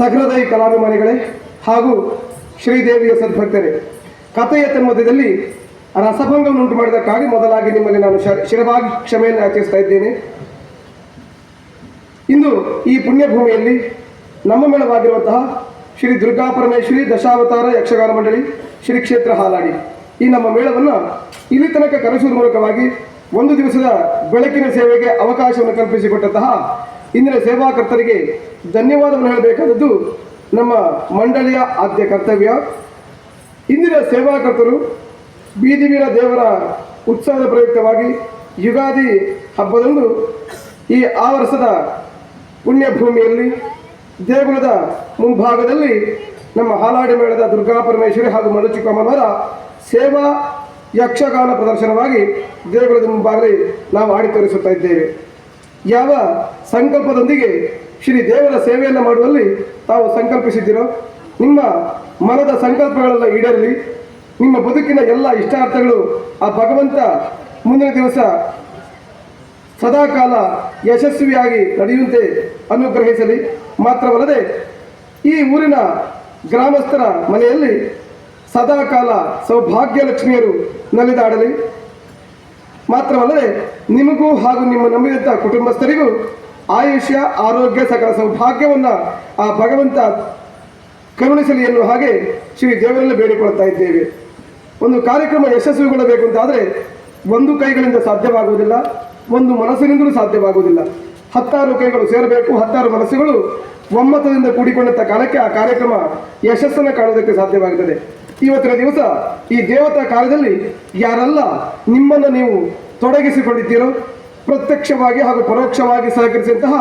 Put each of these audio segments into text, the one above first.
ಸಹೃದಯ ಕಲಾಭಿಮಾನಿಗಳೇ ಹಾಗೂ ಶ್ರೀದೇವಿಯ ಸದ್ಭಕ್ತರೇ ಕಥೆಯ ತನ್ಮಧ್ಯದಲ್ಲಿ ಉಂಟು ಮಾಡಿದಕ್ಕಾಗಿ ಮೊದಲಾಗಿ ನಿಮ್ಮಲ್ಲಿ ನಾನು ಶಿರವಾಗಿ ಕ್ಷಮೆಯನ್ನು ಆಚರಿಸ್ತಾ ಇದ್ದೇನೆ. ಇಂದು ಈ ಪುಣ್ಯಭೂಮಿಯಲ್ಲಿ ನಮ್ಮ ಮೇಳವಾಗಿರುವಂತಹ ಶ್ರೀ ದುರ್ಗಾ ಪರಮೇಶ್ವರಿ ದಶಾವತಾರ ಯಕ್ಷಗಾನ ಮಂಡಳಿ, ಶ್ರೀ ಕ್ಷೇತ್ರ ಹಾಲಾಡಿ. ಈ ನಮ್ಮ ಮೇಳವನ್ನು ಇಲ್ಲಿ ತನಕ ಕರೆಸುವ ಮೂಲಕವಾಗಿ ಒಂದು ದಿವಸದ ಬೆಳಕಿನ ಸೇವೆಗೆ ಅವಕಾಶವನ್ನು ಕಲ್ಪಿಸಿಕೊಟ್ಟಂತಹ ಇಂದಿನ ಸೇವಾಕರ್ತರಿಗೆ ಧನ್ಯವಾದವನ್ನು ಹೇಳಬೇಕಾದದ್ದು ನಮ್ಮ ಮಂಡಳಿಯ ಆದ್ಯ ಕರ್ತವ್ಯ. ಇಂದಿನ ಸೇವಾಕರ್ತರು, ಬೀದಿವೀರ ದೇವರ ಉತ್ಸವದ ಪ್ರಯುಕ್ತವಾಗಿ ಯುಗಾದಿ ಹಬ್ಬದಂದು ಈ ಆ ವರ್ಷದ ಪುಣ್ಯಭೂಮಿಯಲ್ಲಿ, ದೇಗುಲದ ಮುಂಭಾಗದಲ್ಲಿ ನಮ್ಮ ಹಾಲಾಡಿ ಮೇಳದ ದುರ್ಗಾ ಪರಮೇಶ್ವರಿ ಹಾಗೂ ಮರುಚಿಕಮ್ಮನವರ ಸೇವಾ ಯಕ್ಷಗಾನ ಪ್ರದರ್ಶನವಾಗಿ ದೇಗುಲದ ಮುಂಭಾಗದಲ್ಲಿ ನಾವು ಆಡಿ ತೋರಿಸುತ್ತಾ ಇದ್ದೇವೆ. ಯಾವ ಸಂಕಲ್ಪದೊಂದಿಗೆ ಶ್ರೀ ದೇವರ ಸೇವೆಯನ್ನು ಮಾಡುವಲ್ಲಿ ತಾವು ಸಂಕಲ್ಪಿಸಿದ್ದೀರೋ, ನಿಮ್ಮ ಮನದ ಸಂಕಲ್ಪಗಳೆಲ್ಲ ಈಡೇರಲಿ, ನಿಮ್ಮ ಬದುಕಿನ ಎಲ್ಲ ಇಷ್ಟಾರ್ಥಗಳು ಆ ಭಗವಂತ ಮುಂದಿನ ದಿವಸ ಸದಾಕಾಲ ಯಶಸ್ವಿಯಾಗಿ ನಡೆಯುವಂತೆ ಅನುಗ್ರಹಿಸಲಿ. ಮಾತ್ರವಲ್ಲದೆ ಈ ಊರಿನ ಗ್ರಾಮಸ್ಥರ ಮನೆಯಲ್ಲಿ ಸದಾಕಾಲ ಸೌಭಾಗ್ಯ ಲಕ್ಷ್ಮಿಯರು ನಲಿದಾಡಲಿ. ಮಾತ್ರವಲ್ಲದೆ ನಿಮಗೂ ಹಾಗೂ ನಿಮ್ಮ ನಂಬಿದಂಥ ಕುಟುಂಬಸ್ಥರಿಗೂ ಆಯುಷ್ಯ, ಆರೋಗ್ಯ ಸಕಲ ಸೌಭಾಗ್ಯವನ್ನು ಆ ಭಗವಂತ ಕರುಣಿಸಲಿ ಎನ್ನುವ ಹಾಗೆ ಶ್ರೀ ದೇವರಲ್ಲಿ ಬೇಡಿಕೊಳ್ತಾ ಇದ್ದೇವೆ. ಒಂದು ಕಾರ್ಯಕ್ರಮ ಯಶಸ್ವಿಗೊಳ್ಳಬೇಕು ಅಂತಾದರೆ ಒಂದು ಕೈಗಳಿಂದ ಸಾಧ್ಯವಾಗುವುದಿಲ್ಲ, ಒಂದು ಮನಸ್ಸಿನಿಂದಲೂ ಸಾಧ್ಯವಾಗುವುದಿಲ್ಲ. ಹತ್ತಾರು ಕೈಗಳು ಸೇರಬೇಕು, ಹತ್ತಾರು ಮನಸ್ಸುಗಳು ಒಮ್ಮತದಿಂದ ಕೂಡಿಕೊಂಡಂಥ ಕಾಲಕ್ಕೆ ಆ ಕಾರ್ಯಕ್ರಮ ಯಶಸ್ಸನ್ನು ಕಾಣೋದಕ್ಕೆ ಸಾಧ್ಯವಾಗುತ್ತದೆ ಇವತ್ತಿನ ದಿವಸ ಈ ದೇವತಾ ಕಾರ್ಯದಲ್ಲಿ ಯಾರೆಲ್ಲ ನಿಮ್ಮನ್ನು ನೀವು ತೊಡಗಿಸಿಕೊಂಡಿದ್ದೀರೋ ಪ್ರತ್ಯಕ್ಷವಾಗಿ ಹಾಗೂ ಪರೋಕ್ಷವಾಗಿ ಸಹಕರಿಸಿದಂತಹ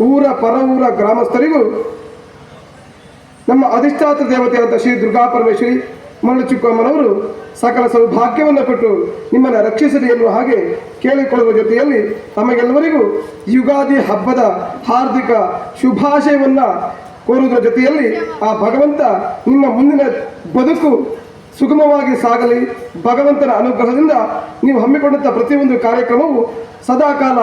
ಊರ ಪರವೂರ ಗ್ರಾಮಸ್ಥರಿಗೂ ನಮ್ಮ ಅಧಿಷ್ಠಾತ ದೇವತೆಯಾದ ಶ್ರೀ ದುರ್ಗಾ ಪರಮೇಶ್ವರಿ ಮರಳುಚಿಕ್ಕಮ್ಮನವರು ಸಕಲ ಸೌಭಾಗ್ಯವನ್ನು ಕೊಟ್ಟು ನಿಮ್ಮನ್ನು ರಕ್ಷಿಸಲಿ ಎನ್ನುವ ಹಾಗೆ ಕೇಳಿಕೊಳ್ಳುವ ಜೊತೆಯಲ್ಲಿ ತಮಗೆಲ್ಲವರಿಗೂ ಯುಗಾದಿ ಹಬ್ಬದ ಹಾರ್ದಿಕ ಶುಭಾಶಯವನ್ನು ಕೋರುವುದರ ಜೊತೆಯಲ್ಲಿ ಆ ಭಗವಂತ ನಿಮ್ಮ ಮುಂದಿನ ಬದುಕು ಸುಗಮವಾಗಿ ಸಾಗಲಿ. ಭಗವಂತನ ಅನುಗ್ರಹದಿಂದ ನೀವು ಹಮ್ಮಿಕೊಂಡಂಥ ಪ್ರತಿಯೊಂದು ಕಾರ್ಯಕ್ರಮವು ಸದಾಕಾಲ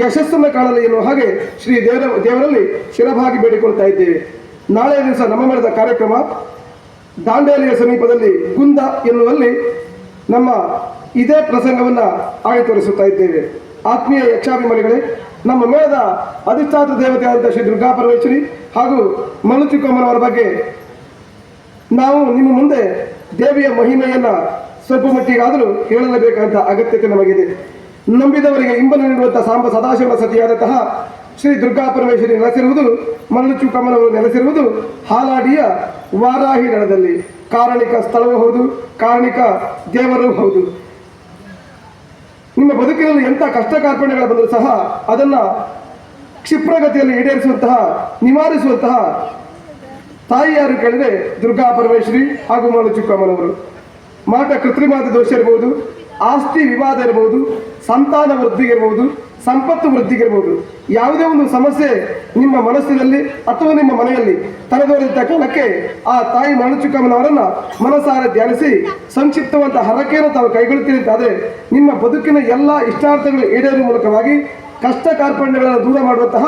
ಯಶಸ್ಸನ್ನು ಕಾಣಲಿ ಎನ್ನುವ ಹಾಗೆ ಶ್ರೀ ದೇವರ ದೇವರಲ್ಲಿ ಶಿರಭಾಗಿ ಬೇಡಿಕೊಳ್ತಾ ಇದ್ದೇವೆ. ನಾಳೆಯ ದಿವಸ ನಮ್ಮ ಮಾಡಿದ ಕಾರ್ಯಕ್ರಮ ದಾಂಡೇಲಿಯ ಸಮೀಪದಲ್ಲಿ ಗುಂದ ಎನ್ನುವಲ್ಲಿ ನಮ್ಮ ಇದೇ ಪ್ರಸಂಗವನ್ನು ಆಗಿ ತೋರಿಸುತ್ತಾ ಇದ್ದೇವೆ. ಆತ್ಮೀಯ ಯಕ್ಷಾಭಿಮಾನಿಗಳೇ, ನಮ್ಮ ಮೇಳದ ಅಧಿಷ್ಠಾತ ದೇವತೆಯಾದಂಥ ಶ್ರೀ ದುರ್ಗಾ ಪರಮೇಶ್ವರಿ ಹಾಗೂ ಮನುಚಿಕೊಮ್ಮನವರ ಬಗ್ಗೆ ನಾವು ನಿಮ್ಮ ಮುಂದೆ ದೇವಿಯ ಮಹಿಮೆಯನ್ನ ಸ್ವಲ್ಪ ಮಟ್ಟಿಗಾದರೂ ಹೇಳಲೇಬೇಕಾದಂತಹ ಅಗತ್ಯತೆ ನಮಗಿದೆ. ನಂಬಿದವರಿಗೆ ಇಂಬನ ನೀಡುವಂತಹ ಸಾಂಬ ಸದಾಶಿವ ಸತಿಯಾದಂತಹ ಶ್ರೀ ದುರ್ಗಾ ಪರಮೇಶ್ವರಿ ನೆಲೆಸಿರುವುದು ಮರಳುಚು ಕಮಲವರು ನೆಲೆಸಿರುವುದು ಹಾಲಾಡಿಯ ವಾರಾಹಿ ನಳದಲ್ಲಿ ಕಾರಣಿಕ ಸ್ಥಳವೂ ಹೌದು, ಕಾರಣಿಕ ದೇವರೂ ಹೌದು. ನಿಮ್ಮ ಬದುಕಿನಲ್ಲಿ ಎಂಥ ಕಷ್ಟ ಕಾರ್ಪಣ್ಯಗಳು ಬಂದರೂ ಸಹ ಅದನ್ನು ಕ್ಷಿಪ್ರಗತಿಯಲ್ಲಿ ಈಡೇರಿಸುವಂತಹ, ನಿವಾರಿಸುವಂತಹ ತಾಯಿಯಾರು ಕೇಳಿದ್ರೆ ದುರ್ಗಾ ಪರಮೇಶ್ವರಿ ಹಾಗೂ ಮರಳುಚು ಚಿಕ್ಕಮ್ಮನವರು ಮಾಟ ಕೃತ್ರಿಮಾದ ದೋಷ ಇರಬಹುದು ಆಸ್ತಿ ವಿವಾದ ಇರಬಹುದು ಸಂತಾನ ವೃದ್ಧಿಗಿರ್ಬೋದು ಸಂಪತ್ತು ವೃದ್ಧಿಗಿರ್ಬೋದು ಯಾವುದೇ ಒಂದು ಸಮಸ್ಯೆ ನಿಮ್ಮ ಮನಸ್ಸಿನಲ್ಲಿ ಅಥವಾ ನಿಮ್ಮ ಮನೆಯಲ್ಲಿ ತಲೆದೋರಿದ್ದ ಕಾಲಕ್ಕೆ ಆ ತಾಯಿ ಮನುಚಿಕ್ಕಮ್ಮನವರನ್ನ ಮನಸಾರ ಧ್ಯಾನಿಸಿ ಸಂಕ್ಷಿಪ್ತವಂತ ಹರಕೆಯನ್ನು ತಾವು ಕೈಗೊಳ್ಳುತ್ತೀರಿ ಅಂತಾದರೆ, ನಿಮ್ಮ ಬದುಕಿನ ಎಲ್ಲ ಇಷ್ಟಾರ್ಥಗಳು ಈಡೇರುವ ಮೂಲಕವಾಗಿ ಕಷ್ಟ ಕಾರ್ಪಣ್ಯಗಳನ್ನು ದೂರ ಮಾಡುವಂತಹ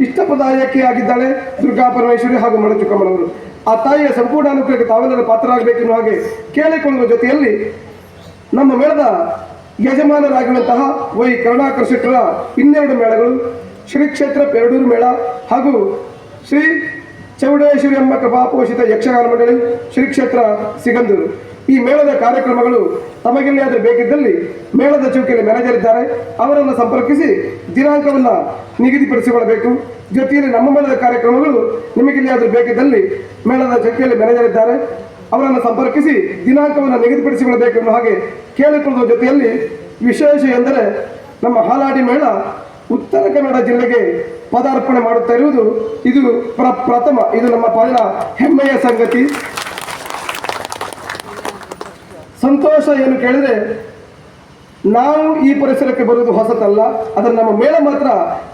ಇಷ್ಟಪದಾಯಕಿ ಆಗಿದ್ದಾಳೆ ದುರ್ಗಾ ಪರಮೇಶ್ವರಿ ಹಾಗೂ ಮಣಚುಕ್ಕಮ್ಮನವರು ಆ ತಾಯಿಯ ಸಂಪೂರ್ಣ ಅನುಗ್ರಹಕ್ಕೆ ತಾವೆಲ್ಲರೂ ಪಾತ್ರರಾಗಬೇಕೆನ್ನುವ ಹಾಗೆ ಕೇಳಿಕೊಳ್ಳುವ ಜೊತೆಯಲ್ಲಿ ನಮ್ಮ ಮೇಳದ ಯಜಮಾನರಾಗಿರುವಂತಹ ವೈ ಕರುಣಾಕರ್ ಶೆಟ್ಟರ ಇನ್ನೆರಡು ಮೇಳಗಳು, ಶ್ರೀ ಕ್ಷೇತ್ರ ಪೆರಡೂರು ಮೇಳ ಹಾಗೂ ಶ್ರೀ ಚೌಡೇಶ್ವರಿ ಅಮ್ಮ ಕೃಪಾಪೋಷಿತ ಯಕ್ಷಗಾನ ಮಂಡಳಿ, ಶ್ರೀ ಕ್ಷೇತ್ರ ಸಿಗಂದೂರು ಈ ಮೇಳದ ಕಾರ್ಯಕ್ರಮಗಳು ತಮಗೆಲ್ಲಿಯಾದರೂ ಬೇಕಿದ್ದಲ್ಲಿ ಮೇಳದ ಚೌಕಿಯಲ್ಲಿ ಮ್ಯಾನೇಜರ್ ಇದ್ದಾರೆ ಅವರನ್ನು ಸಂಪರ್ಕಿಸಿ ದಿನಾಂಕವನ್ನು ನಿಗದಿಪಡಿಸಿಕೊಳ್ಳಬೇಕು. ಜೊತೆಯಲ್ಲಿ ನಮ್ಮ ಮೇಳದ ಕಾರ್ಯಕ್ರಮಗಳು ನಿಮಗೆಲ್ಲಿಯಾದರೂ ಬೇಕಿದ್ದಲ್ಲಿ ಮೇಳದ ಚೌಕಿಯಲ್ಲಿ ಮ್ಯಾನೇಜರ್ ಇದ್ದಾರೆ ಅವರನ್ನು ಸಂಪರ್ಕಿಸಿ ದಿನಾಂಕವನ್ನು ನಿಗದಿಪಡಿಸಿಕೊಳ್ಳಬೇಕು ಎನ್ನುವ ಹಾಗೆ ಕೇಳಿಕೊಳ್ಳುವ ಜೊತೆಯಲ್ಲಿ ವಿಶೇಷ ಎಂದರೆ ನಮ್ಮ ಹಾಲಾಡಿ ಮೇಳ ಉತ್ತರ ಕನ್ನಡ ಜಿಲ್ಲೆಗೆ ಪದಾರ್ಪಣೆ ಮಾಡುತ್ತಾ ಇರುವುದು. ಇದು ಪ್ರ, ಪ್ರಥಮ. ಇದು ನಮ್ಮ ಪಾಲಿನ ಹೆಮ್ಮೆಯ ಸಂಗತಿ. ಸಂತೋಷ ಏನು ಕೇಳಿದರೆ, ನಾವು ಈ ಪರಿಸರಕ್ಕೆ ಬರುವುದು ಹೊಸತಲ್ಲ ಅದರ ನಮ್ಮ ಮೇಳ ಮಾತ್ರ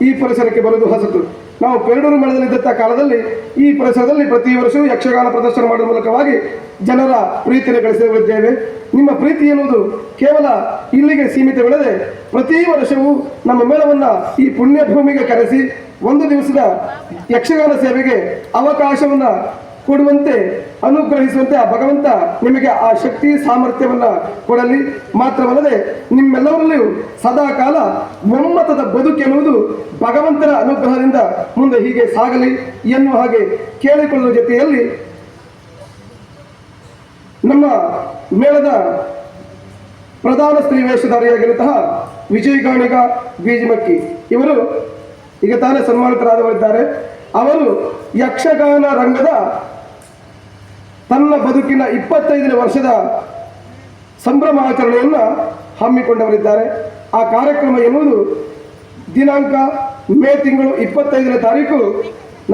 ಈ ಪರಿಸರಕ್ಕೆ ಬರುವುದು ಹೊಸತು. ನಾವು ಪೆರಡೂರು ಮೇಳದಲ್ಲಿದ್ದಂಥ ಕಾಲದಲ್ಲಿ ಈ ಪರಿಸರದಲ್ಲಿ ಪ್ರತಿ ವರ್ಷವೂ ಯಕ್ಷಗಾನ ಪ್ರದರ್ಶನ ಮಾಡುವ ಮೂಲಕವಾಗಿ ಜನರ ಪ್ರೀತಿಯನ್ನು ಗಳಿಸಿದ್ದೇವೆ ನಿಮ್ಮ ಪ್ರೀತಿ ಎನ್ನುವುದು ಕೇವಲ ಇಲ್ಲಿಗೆ ಸೀಮಿತವಿಲ್ಲದೆ ಪ್ರತಿ ವರ್ಷವೂ ನಮ್ಮ ಮೇಳವನ್ನು ಈ ಪುಣ್ಯ ಭೂಮಿಗೆ ಕರೆಸಿ ಒಂದು ದಿವಸದ ಯಕ್ಷಗಾನ ಸೇವೆಗೆ ಅವಕಾಶವನ್ನು ಕೊಡುವಂತೆ ಅನುಗ್ರಹಿಸುವಂತೆ ಆ ಭಗವಂತ ನಿಮಗೆ ಆ ಶಕ್ತಿ ಸಾಮರ್ಥ್ಯವನ್ನ ಕೊಡಲಿ. ಮಾತ್ರವಲ್ಲದೆ ನಿಮ್ಮೆಲ್ಲರಲ್ಲಿಯೂ ಸದಾ ಕಾಲ ಒಮ್ಮತದ ಬದುಕೆನ್ನುವುದು ಭಗವಂತನ ಅನುಗ್ರಹದಿಂದ ಮುಂದೆ ಹೀಗೆ ಸಾಗಲಿ ಎನ್ನುವ ಹಾಗೆ ಕೇಳಿಕೊಳ್ಳುವ ಜೊತೆಯಲ್ಲಿ ನಮ್ಮ ಮೇಳದ ಪ್ರಧಾನ ಸ್ತ್ರೀ ವೇಷಧಾರಿಯಾಗಿರುವಂತಹ ವಿಜಯ್ ಗಾಣಿಗ ಬೀಜಮಕ್ಕಿ. ಇವರು ಈಗ ತಾನೇ ಸನ್ಮಾನಿತರಾದವರಿದ್ದಾರೆ. ಅವರು ಯಕ್ಷಗಾನ ರಂಗದ ತನ್ನ ಬದುಕಿನ ಇಪ್ಪತ್ತೈದನೇ ವರ್ಷದ ಸಂಭ್ರಮಾಚರಣೆಯನ್ನು ಹಮ್ಮಿಕೊಂಡವರಿದ್ದಾರೆ. ಆ ಕಾರ್ಯಕ್ರಮ ಎನ್ನುವುದು ದಿನಾಂಕ ಮೇ ತಿಂಗಳು ಇಪ್ಪತ್ತೈದನೇ ತಾರೀಕು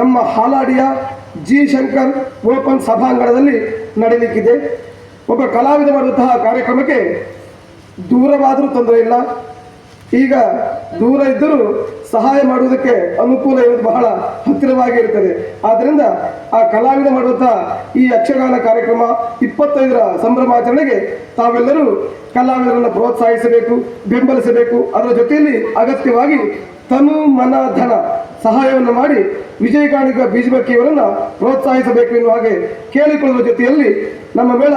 ನಮ್ಮ ಹಾಲಾಡಿಯ ಜಿ ಶಂಕರ್ ಓಪನ್ ಸಭಾಂಗಣದಲ್ಲಿ ನಡೆಯಲಿಕ್ಕಿದೆ ಒಬ್ಬ ಕಲಾವಿದ ಮಾಡುವಂತಹ ಕಾರ್ಯಕ್ರಮಕ್ಕೆ ದೂರವಾದರೂ ತೊಂದರೆ ಇಲ್ಲ. ಈಗ ದೂರ ಇದ್ದರೂ ಸಹಾಯ ಮಾಡುವುದಕ್ಕೆ ಅನುಕೂಲ ಇರುವುದು ಬಹಳ ಹತ್ತಿರವಾಗಿ ಇರುತ್ತದೆ. ಆದ್ದರಿಂದ ಆ ಕಲಾವಿದ ಮಾಡುವಂತಹ ಈ ಯಕ್ಷಗಾನ ಕಾರ್ಯಕ್ರಮ ಇಪ್ಪತ್ತೈದರ ಸಂಭ್ರಮಾಚರಣೆಗೆ ತಾವೆಲ್ಲರೂ ಕಲಾವಿದರನ್ನು ಪ್ರೋತ್ಸಾಹಿಸಬೇಕು, ಬೆಂಬಲಿಸಬೇಕು. ಅದರ ಜೊತೆಯಲ್ಲಿ ಅಗತ್ಯವಾಗಿ ತನು ಮನ ಧನ ಸಹಾಯವನ್ನು ಮಾಡಿ ವಿಜಯಗಾಣಿಗ ಬೀಜಬಕ್ಕಿಯವರನ್ನ ಪ್ರೋತ್ಸಾಹಿಸಬೇಕು ಎನ್ನುವ ಹಾಗೆ ಕೇಳಿಕೊಳ್ಳುವ ಜೊತೆಯಲ್ಲಿ ನಮ್ಮ ಮೇಳ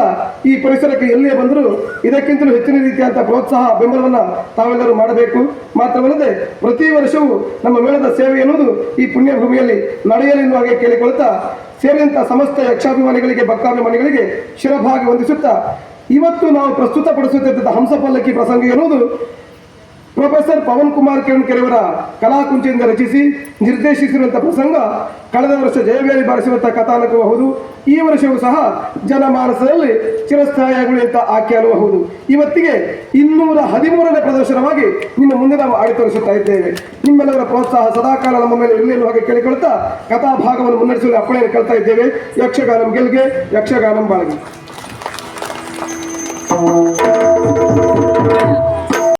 ಈ ಪರಿಸರಕ್ಕೆ ಎಲ್ಲಿಯೇ ಬಂದರೂ ಇದಕ್ಕಿಂತಲೂ ಹೆಚ್ಚಿನ ರೀತಿಯಾದಂಥ ಪ್ರೋತ್ಸಾಹ, ಬೆಂಬಲವನ್ನು ತಾವೆಲ್ಲರೂ ಮಾಡಬೇಕು. ಮಾತ್ರವಲ್ಲದೆ ಪ್ರತಿ ವರ್ಷವೂ ನಮ್ಮ ಮೇಳದ ಸೇವೆ ಎನ್ನುವುದು ಈ ಪುಣ್ಯಭೂಮಿಯಲ್ಲಿ ನಡೆಯಲಿ ಎನ್ನುವ ಹಾಗೆ ಕೇಳಿಕೊಳ್ಳುತ್ತಾ ಸೇರಿದಂಥ ಸಮಸ್ತ ಯಕ್ಷಾಭಿಮಾನಿಗಳಿಗೆ, ಭಕ್ತಾಭಿಮಾನಿಗಳಿಗೆ ಶಿರಭಾಗಿ ವಂದಿಸುತ್ತಾ ಇವತ್ತು ನಾವು ಪ್ರಸ್ತುತಪಡಿಸುತ್ತಿದ್ದ ಹಂಸಪಲ್ಲಕ್ಕಿ ಪ್ರಸಂಗ ಎನ್ನುವುದು ಪ್ರೊಫೆಸರ್ ಪವನ್ ಕುಮಾರ್ ಕೆರೆಯವರ ಕಲಾಕುಂಚದಿಂದ ರಚಿಸಿ ನಿರ್ದೇಶಿಸಿರುವಂತಹ ಪ್ರಸಂಗ ಕಳೆದ ವರ್ಷ ಜಯವೇಲಿ ಬಾರಿಸಿರುವಂತಹ ಕಥಾನಕವೂ ಹೌದು. ಈ ವರ್ಷವೂ ಸಹ ಜನಮಾನಸದಲ್ಲಿ ಚಿರಸ್ಥಾಯಿಯಾಗುವಂತ ಆಕೆ ಹೌದು. ಇವತ್ತಿಗೆ ಇನ್ನೂರ ಹದಿಮೂರನೇ ಪ್ರದರ್ಶನವಾಗಿ ನಿಮ್ಮ ಮುಂದೆ ನಾವು ಆಡಿ ತೋರಿಸುತ್ತಾ ಇದ್ದೇವೆ. ನಿಮ್ಮೆಲ್ಲರ ಪ್ರೋತ್ಸಾಹ ಸದಾಕಾಲ ನಮ್ಮ ಮೇಲೆ ಇರಲಿ ಎನ್ನುವ ಹಾಗೆ ಕೇಳಿಕೊಳ್ತಾ ಕಥಾಭಾಗವನ್ನು ಮುನ್ನಡೆಸಲು ಅಪ್ಪಣೆಯನ್ನು ಕೇಳ್ತಾ ಇದ್ದೇವೆ. ಯಕ್ಷಗಾನಂ ಗೆಲ್ಗೆ, ಯಕ್ಷಗಾನಂ ಬಾಳ್ಗೆ.